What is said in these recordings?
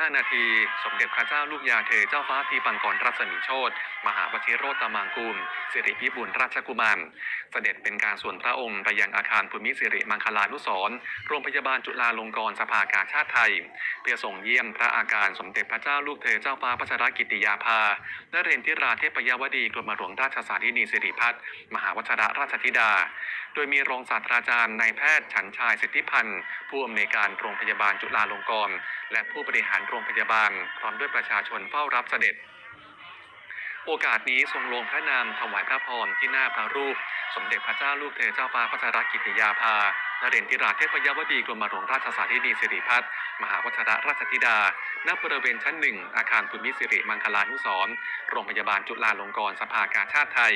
15 นาที สมเด็จพระเจ้าลูกยาเธอเจ้าฟ้าทีปังกรรัศมีโชตมหาวชิโรตมังกุลสิริพิบูลราชกุมาร เสด็จเป็นการส่วนพระองค์ไปยังอาคารภูมิสิริมังคลานุสรณ์โรงพยาบาลจุฬาลงกรณ์สภากาชาติไทย เพื่อส่งเยี่ยมพระอาการสมเด็จพระเจ้าลูกเธอเจ้าฟ้าพัชรกิติยาภานเรนทิราเทพยวดีกรมหลวงราชสาธินีสิริพัฒน์มหาวชรราชธิดา โดยมีรองศาสตราจารย์นายแพทย์ฉันชายสิทธิพันธ์ผู้อำนวยการโรงพยาบาลจุฬาลงกรณ์และผู้บริหารโรงพยาบาลพร้อมด้วยประชาชนเฝ้ารับเสด็จ โอกาสนี้ทรงลงพระนามถวายพระพรที่หน้าพระรูป สมเด็จพระเจ้าลูกเธอเจ้าฟ้าพัชรกิติยาภานเรนทิราเทพยวดีกรมหลวงราชสาธินีสิริพัฒน์มหาวชรราชธิดา ณ บริเวณชั้นหนึ่ง อาคารภูมิสิริมังคลานุสรโรงพยาบาลจุฬาลงกรณ์สภากาชาติไทย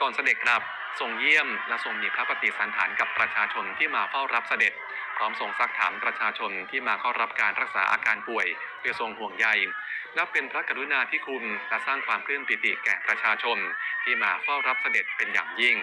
ก่อนเสด็จกลับทรงเยี่ยมและทรงมีพระปฏิสันถานกับประชาชนที่มาเฝ้ารับเสด็จ พร้อมส่งซักถามประชาชนที่มาเข้ารับการรักษาอาการป่วยเพื่อทรงห่วงใยนับเป็นพระกรุณาธิคุณและสร้างความปลื้มปิติแก่ประชาชนที่มาเฝ้ารับเสด็จเป็นอย่างยิ่ง